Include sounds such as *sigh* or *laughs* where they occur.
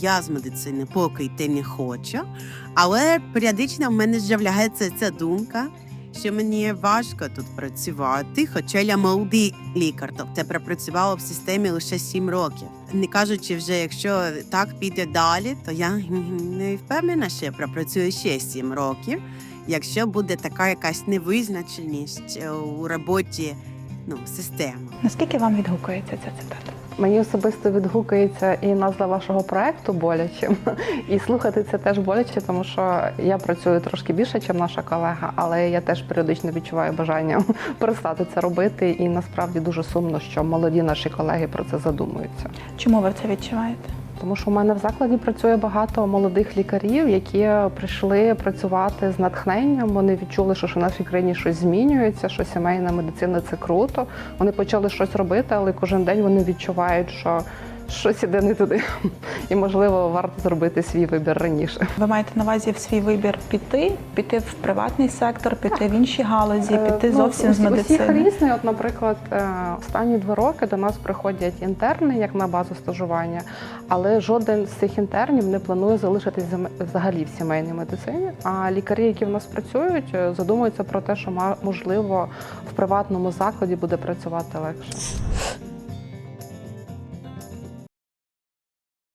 я з медицини поки йти не хочу, але періодично в мене з'являється ця думка, що мені важко тут працювати, хоча я молодий лікар, тобто пропрацювала в системі лише 7 років. Не кажучи вже, якщо так піде далі, то я *laughs* не впевнена, що я пропрацюю ще 7 років, якщо буде така якась невизначеність у роботі ну, системи. Наскільки вам відгукується ця цитата? Мені особисто відгукується і назва вашого проекту боляче, *laughs* і слухати це теж боляче, тому що я працюю трошки більше, ніж наша колега, але я теж періодично відчуваю бажання *laughs* перестати це робити. І насправді дуже сумно, що молоді наші колеги про це задумуються. Чому ви це відчуваєте? Тому що у мене в закладі працює багато молодих лікарів, які прийшли працювати з натхненням. Вони відчули, що в нашій країні щось змінюється, що сімейна медицина це круто. Вони почали щось робити, але кожен день вони відчувають, що щось іде не туди, і можливо варто зробити свій вибір раніше. Ви маєте на увазі в свій вибір піти, піти в приватний сектор, піти в інші галузі, Е, піти ну, зовсім з усі- Усіх медицини. різний. От, наприклад, е, останні два роки до нас приходять інтерни як на базу стажування, але жоден з цих інтернів не планує залишитись взагалі в сімейній медицині. А лікарі, які в нас працюють, е, задумуються про те, що можливо в приватному закладі буде працювати легше.